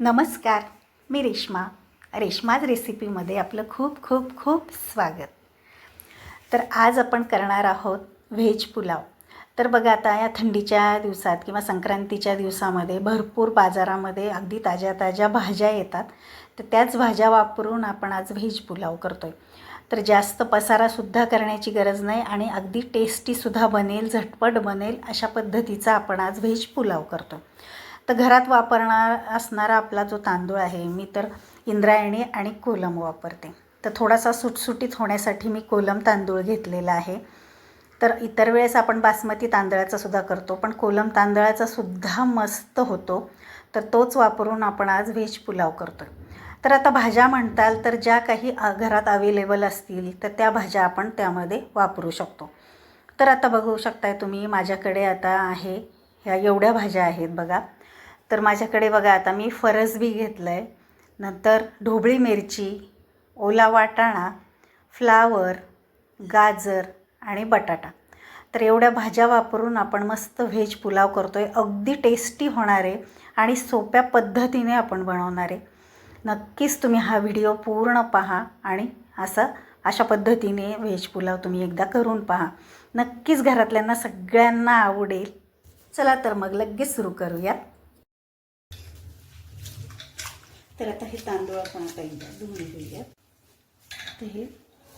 नमस्कार मी रेश्मा. रेश्माज रेसिपीमध्ये आपलं खूप खूप खूप स्वागत. तर आज आपण करणार आहोत व्हेज पुलाव. तर बघा आता या थंडीच्या दिवसात किंवा संक्रांतीच्या दिवसामध्ये भरपूर बाजारामध्ये अगदी ताज्या ताज्या भाज्या येतात. तर त्याच भाज्या वापरून आपण आज व्हेज पुलाव करतो आहे तर जास्त पसारासुद्धा करण्याची गरज नाही आणि अगदी टेस्टीसुद्धा बनेल झटपट बनेल अशा पद्धतीचा आपण आज व्हेज पुलाव करतो तर घरात वापरणार असणारा आपला जो तांदूळ आहे मी तर इंद्रायणी आणि कोलम वापरते. तर थोडासा सुटसुटीत होण्यासाठी मी कोलम तांदूळ घेतलेला आहे. तर इतर वेळेस आपण बासमती तांदळाचा सुद्धा करतो पण कोलम तांदळाचा सुद्धा मस्त होतो. तर तोच वापरून आपण आज व्हेज पुलाव करतो तर आता भाज्या म्हणताल तर ज्या काही घरात अवेलेबल असतील तर त्या भाज्या आपण त्यामध्ये वापरू शकतो. तर आता बघू शकताय तुम्ही माझ्याकडे आता आहे ह्या एवढ्या भाज्या आहेत बघा. तर माझ्याकडे बघा आता मी फरसबी घेतलं आहे नंतर ढोबळी मिरची ओला वाटाणा फ्लावर गाजर आणि बटाटा. तर एवढ्या भाज्या वापरून आपण मस्त व्हेज पुलाव करतो आहे अगदी टेस्टी होणार आहे आणि सोप्या पद्धतीने आपण बनवणार आहे. नक्कीच तुम्ही हा व्हिडिओ पूर्ण पहा आणि असं अशा पद्धतीने व्हेज पुलाव तुम्ही एकदा करून पहा. नक्कीच घरातल्यांना सगळ्यांना आवडेल. चला तर मग लगेच सुरू करूयात तर आता हे तांदूळ आपण आता एकदा धुवून घेऊयात. तर हे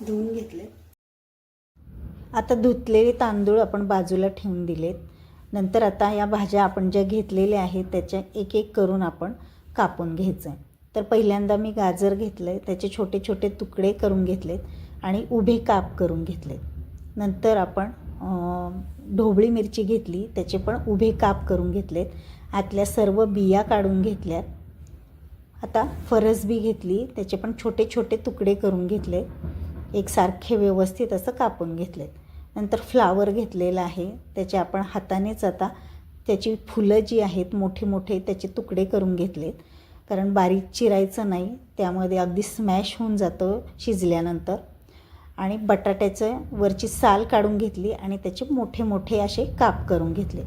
धुवून घेतले आता धुतलेले तांदूळ आपण बाजूला ठेवून दिलेत. नंतर आता या भाज्या आपण ज्या घेतलेल्या आहेत त्याच्या एक एक करून आपण कापून घ्यायचं आहे तर पहिल्यांदा मी गाजर घेतलं आहे त्याचे छोटे छोटे तुकडे करून घेतलेत आणि उभे काप करून घेतलेत. नंतर आपण ढोबळी मिरची घेतली त्याचे पण उभे काप करून घेतलेत. आतल्या सर्व बिया काढून घेतल्यात. आता फरसबी घेतली त्याचे पण छोटे छोटे तुकडे करून घेतले. एकसारखे व्यवस्थित असं कापून घेतले नंतर फ्लावर घेतलेलं आहे त्याचे आपण हातानेच आता त्याची फुलं जी आहेत मोठे मोठे त्याचे तुकडे करून घेतलेत. कारण बारीक चिरायचं नाही त्यामध्ये अगदी स्मॅश होऊन जातं शिजल्यानंतर. आणि बटाट्याचं वरची साल काढून घेतली आणि त्याचे मोठे मोठे असे काप करून घेतले.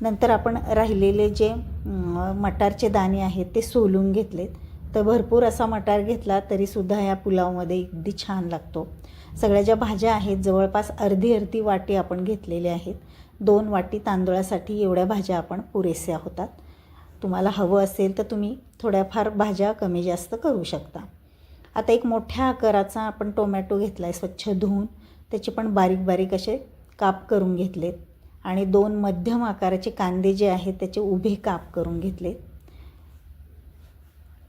नंतर आपण राहिलेले जे मटारचे दाणे आहेत ते सोलून घेतलेत. तर भरपूर असा मटार घेतला तरीसुद्धा या पुलावमध्ये अगदी छान लागतो. सगळ्या ज्या भाज्या आहेत जवळपास अर्धी अर्धी वाटी आपण घेतलेल्या आहेत. दोन वाटी तांदूळासाठी एवढ्या भाज्या आपण पुरेशा होतात तुम्हाला हवं असेल तर तुम्ही थोड्याफार भाज्या कमी जास्त करू शकता. आता एक मोठ्या आकाराचा आपण टोमॅटो घेतला आहे स्वच्छ धुवून. त्याचे पण बारीक बारीक असे काप करून घेतलेत. आणि दोन मध्यम आकाराचे कांदे जे आहेत त्याचे उभे काप करून घेतले.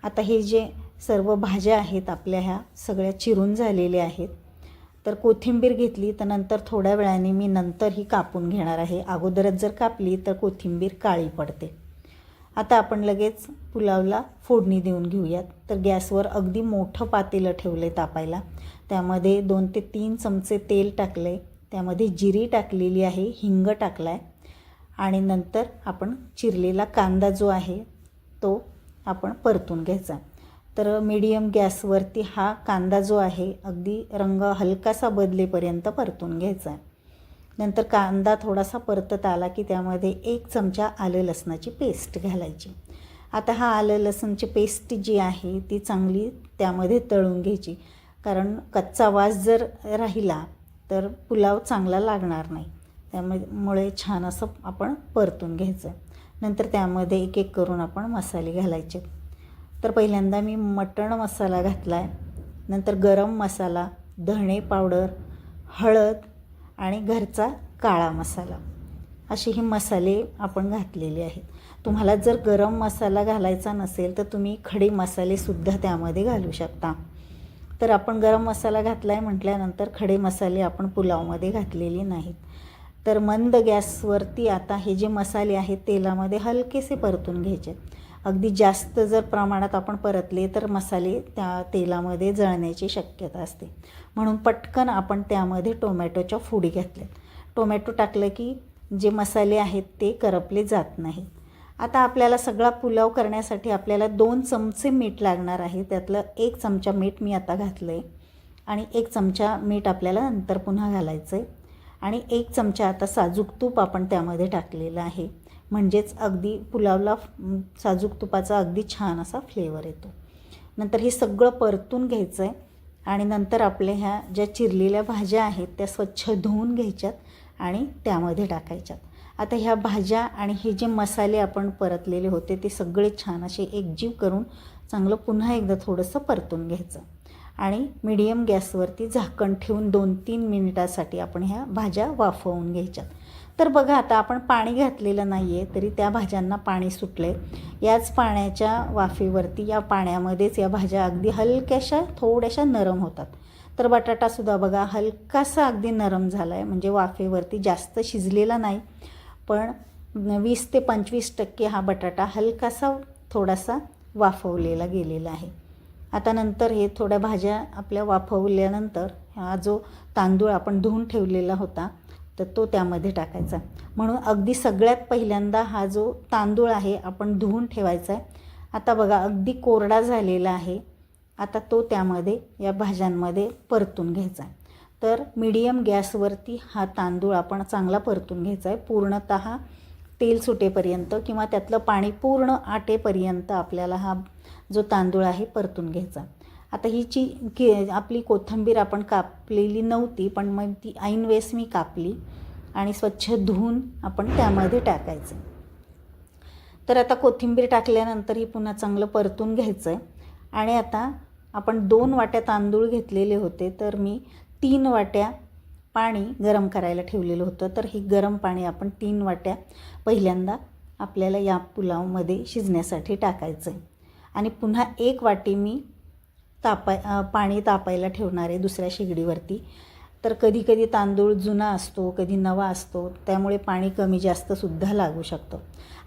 आता हे जे सर्व भाज्या आहेत आपल्या ह्या सगळ्या चिरून झालेल्या आहेत. तर कोथिंबीर घेतली तर नंतर थोड्या वेळाने मी नंतर ही कापून घेणार आहे. अगोदरच जर कापली तर कोथिंबीर काळी पडते. आता आपण लगेच पुलावला फोडणी देऊन घेऊयात. तर गॅसवर अगदी मोठं पातेलं ठेवलं आहे तापायला. त्यामध्ये दोन ते तीन चमचे तेल टाकले त्यामध्ये जिरी टाकलेली आहे हिंग टाकला आहे आणि नंतर आपण चिरलेला कांदा जो आहे तो आपण परतून घ्यायचा. तर मीडियम गॅसवरती हा कांदा जो आहे अगदी रंग हलकासा बदलेपर्यंत परतून घ्यायचा. आहे नंतर कांदा थोडासा परतत आला की त्यामध्ये एक चमचा आलं लसणाची पेस्ट घालायची. आता हा आलं लसणची पेस्ट जी आहे ती चांगली त्यामध्ये तळून घ्यायची. कारण कच्चा वास जर राहिला तर पुलाव चांगला लागणार नाही. त्यामुळे छान असं आपण परतून घ्यायचं. नंतर त्यामध्ये एक एक करून आपण मसाले घालायचे. तर पहिल्यांदा मी मटण मसाला घातला आहे नंतर गरम मसाला धणे पावडर हळद आणि घरचा काळा मसाला. असे हे मसाले आपण घातलेले आहेत. तुम्हाला जर गरम मसाला घालायचा नसेल तर तुम्ही खडे मसालेसुद्धा त्यामध्ये घालू शकता. तर आपण गरम मसाला घातला आहे म्हटल्यानंतर खडे मसाले आपण पुलावमध्ये घातलेले नाहीत. तर मंद गॅसवरती आता हे जे मसाले आहेत तेलामध्ये हलकेसे परतून घ्यायचे अगदी जास्त जर प्रमाणात आपण परतले तर मसाले त्या तेलामध्ये जळण्याची शक्यता असते. म्हणून पटकन आपण त्यामध्ये टोमॅटोच्या फोडी घातल्यात. टोमॅटो टाकलं की जे मसाले आहेत ते करपले जात नाहीत. आता आपल्याला सगळा पुलाव करण्यासाठी आपल्याला दोन चमचे मीठ लागणार आहे. त्यातलं एक चमचा मीठ मी आता घातलं आहे आणि एक चमचा मीठ आपल्याला नंतर पुन्हा घालायचं आहे आणि एक चमचा आता साजूक तूप आपण त्यामध्ये टाकलेलं आहे. म्हणजेच अगदी पुलावला साजूक तुपाचा अगदी छान असा फ्लेवर येतो. नंतर हे सगळं परतून घ्यायचं आहे आणि नंतर आपल्या ह्या ज्या चिरलेल्या भाज्या आहेत त्या स्वच्छ धुवून घ्यायच्यात आणि त्यामध्ये टाकायच्यात. आता ह्या भाज्या आणि हे जे मसाले आपण परतलेले होते ते सगळे छान असे एकजीव करून चांगलं पुन्हा एकदा थोडंसं परतून घ्यायचं. आणि मिडियम गॅसवरती झाकण ठेवून दोन तीन मिनिटासाठी आपण ह्या भाज्या वाफवून घ्यायच्यात. तर बघा आता आपण पाणी घातलेलं नाही आहे तरी त्या भाज्यांना पाणी सुटलं आहे याच पाण्याच्या वाफेवरती या पाण्यामध्येच या भाज्या अगदी हलक्याशा थोड्याशा नरम होतात. तर बटाटासुद्धा बघा हलकासा अगदी नरम झाला आहे म्हणजे वाफेवरती जास्त शिजलेला नाही. पण वीस ते पंचवीस टक्के हा बटाटा हलकासा थोडासा वाफवलेला गेलेला आहे. आता नंतर हे थोड्या भाज्या आपल्या वाफवल्यानंतर हा जो तांदूळ आपण धुवून ठेवलेला होता तर तो त्यामध्ये टाकायचा. म्हणून अगदी सगळ्यात पहिल्यांदा हा जो तांदूळ आहे आपण धुवून ठेवायचा आहे. आता बघा अगदी कोरडा झालेला आहे. आता तो त्यामध्ये या भाज्यांमध्ये परतून घ्यायचा आहे. तर मीडियम गॅसवरती हा तांदूळ आपण चांगला परतून घ्यायचा आहे. पूर्णत तेल सुटेपर्यंत किंवा त्यातलं पाणी पूर्ण आटेपर्यंत आपल्याला हा जो तांदूळ आहे परतून घ्यायचा. आता ही जी की आपली कोथिंबीर आपण कापलेली नव्हती पण मग ती ऐनवेळेस मी कापली आणि स्वच्छ धुवून आपण त्यामध्ये टाकायचं. तर आता कोथिंबीर टाकल्यानंतर ही पुन्हा चांगलं परतून घ्यायचं आहे आणि आता आपण दोन वाट्या तांदूळ घेतलेले होते तर मी तीन वाट्या पाणी गरम करायला ठेवलेलं होतं. तर हे गरम पाणी आपण तीन वाट्या पहिल्यांदा आपल्याला या पुलावमध्ये शिजण्यासाठी टाकायचं आहे आणि पुन्हा एक वाटी मी तापाय पाणी तापायला ठेवणार आहे दुसऱ्या शेगडीवरती. तर कधी कधी तांदूळ जुना असतो कधी नवा असतो त्यामुळे पाणी कमी जास्तसुद्धा लागू शकतं.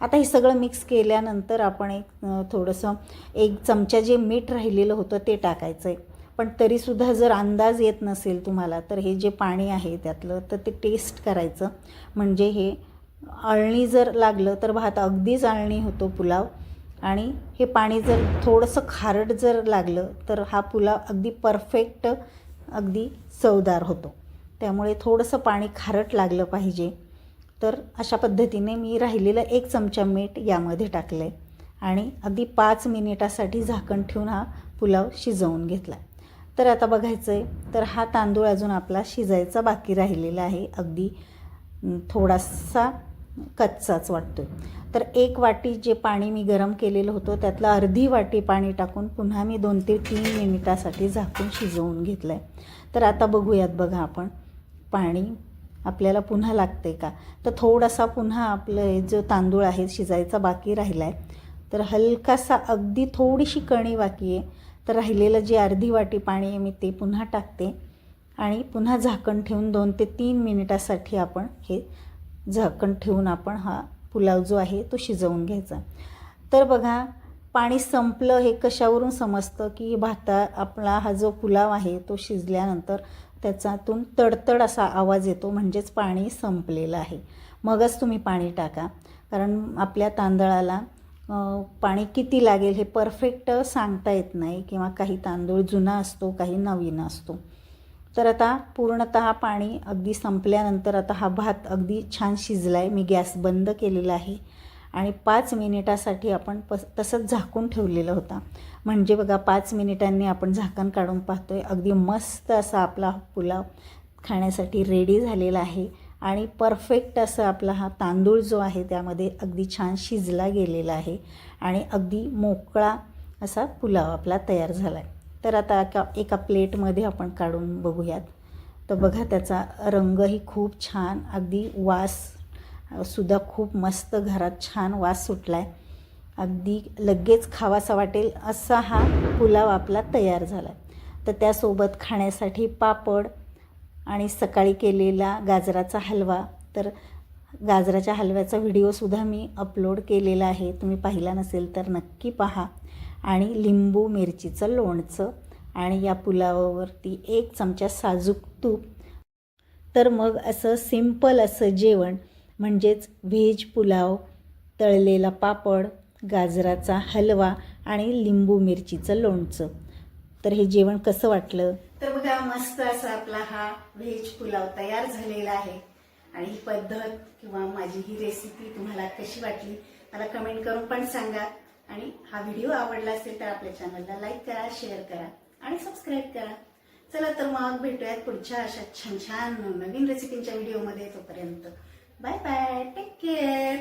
आता हे सगळं मिक्स केल्यानंतर आपण एक थोडंसं एक चमचा जे मीठ राहिलेलं होतं ते टाकायचं आहे पण तरीसुद्धा जर अंदाज येत नसेल तुम्हाला तर हे जे पाणी आहे त्यातलं तर ते टेस्ट करायचं. म्हणजे हे अळणी जर लागलं तर भात अगदीच अळणी होतो पुलाव. आणि हे पाणी जर थोडंसं खारट जर लागलं तर हा पुलाव अगदी परफेक्ट अगदी चवदार होतो. त्यामुळे थोडंसं पाणी खारट लागलं पाहिजे. तर अशा पद्धतीने मी राहिलेलं एक चमचा मीठ यामध्ये टाकलं आहे आणि अगदी पाच मिनिटासाठी झाकण ठेवून हा पुलाव शिजवून घेतला तर आता बघायचं आहे तर हा तांदूळ अजून आपला शिजायचा बाकी राहिलेला आहे. अगदी थोडासा कच्चाच वाटतो तर एक वाटी जे पाणी मी गरम केलेलं होतं त्यातलं अर्धी वाटी पाणी टाकून पुन्हा मी दोन ते तीन मिनिटासाठी झाकून शिजवून घेतलं आहे तर आता बघूयात बघा आपण पाणी आपल्याला पुन्हा लागते का? तर थोडासा पुन्हा आपलं जो तांदूळ आहे शिजायचा बाकी राहिला आहे तर हलकासा अगदी थोडीशी कणी बाकी आहे. तर राहिलेलं जी अर्धी वाटी पाणी आहे मी ते पुन्हा टाकते आणि पुन्हा झाकण ठेवून दोन ते तीन मिनिटासाठी आपण हे झाकण ठेवून आपण हा पुलाव जो आहे तो शिजवून घ्यायचा. तर बघा पाणी संपलं हे कशावरून समजतं की भाता आपला हा जो पुलाव आहे तो शिजल्यानंतर त्याच्यातून तडतड असा आवाज येतो म्हणजेच पाणी संपलेलं आहे. मगच तुम्ही पाणी टाका. कारण आपल्या तांदळाला पाणी किती लागेल हे परफेक्ट सांगता येत नाही किंवा काही तांदूळ जुना असतो काही नवीन असतो. तर आता पूर्णतः पाणी अगदी संपल्यानंतर आता हा भात अगदी छान शिजला आहे मी गॅस बंद केलेला आहे आणि पाच मिनिटासाठी आपण पस तसंच झाकून ठेवलेला होता. म्हणजे बघा पाच मिनिटांनी आपण झाकण काढून पाहतो आहे अगदी मस्त असा आपला पुलाव खाण्यासाठी रेडी झालेला आहे. आणि परफेक्ट असं आपला हा तांदूळ जो आहे त्यामध्ये अगदी छान शिजला गेलेला आहे आणि अगदी मोकळा असा पुलाव आपला तयार झाला आहे तर आता एका एका प्लेटमध्ये आपण काढून बघूयात. तर बघा त्याचा रंगही खूप छान अगदी वास सुद्धा खूप मस्त घरात छान वास सुटला आहे अगदी लगेच खावासा वाटेल असा हा पुलाव आपला तयार झाला आहे तर त्यासोबत खाण्यासाठी पापड आणि सकाळी केलेला गाजराचा हलवा. तर गाजराच्या हलव्याचा व्हिडिओसुद्धा मी अपलोड केलेला आहे. तुम्ही पाहिला नसेल तर नक्की पहा. आणि लिंबू मिरचीचं लोणचं आणि या पुलावावरती एक चमचा साजूक तूप. तर मग असं सिंपल असं जेवण म्हणजेच व्हेज पुलाव तळलेला पापड गाजराचा हलवा आणि लिंबू मिरचीचं लोणचं. तर हे जेवण कसं वाटलं? तर बघा मस्त असा आपला हा व्हेज पुलाव तयार झालेला आहे. आणि ही पद्धत किंवा माझी ही रेसिपी तुम्हाला कशी वाटली मला कमेंट करून पण सांगा. आणि हा व्हिडिओ आवडला असेल तर आपल्या चॅनलला लाईक करा शेअर करा आणि सबस्क्राईब करा. चला तर मग भेटूयात पुढच्या अशा छान छान नवीन रेसिपींच्या व्हिडिओमध्ये तोपर्यंत. Bye bye take care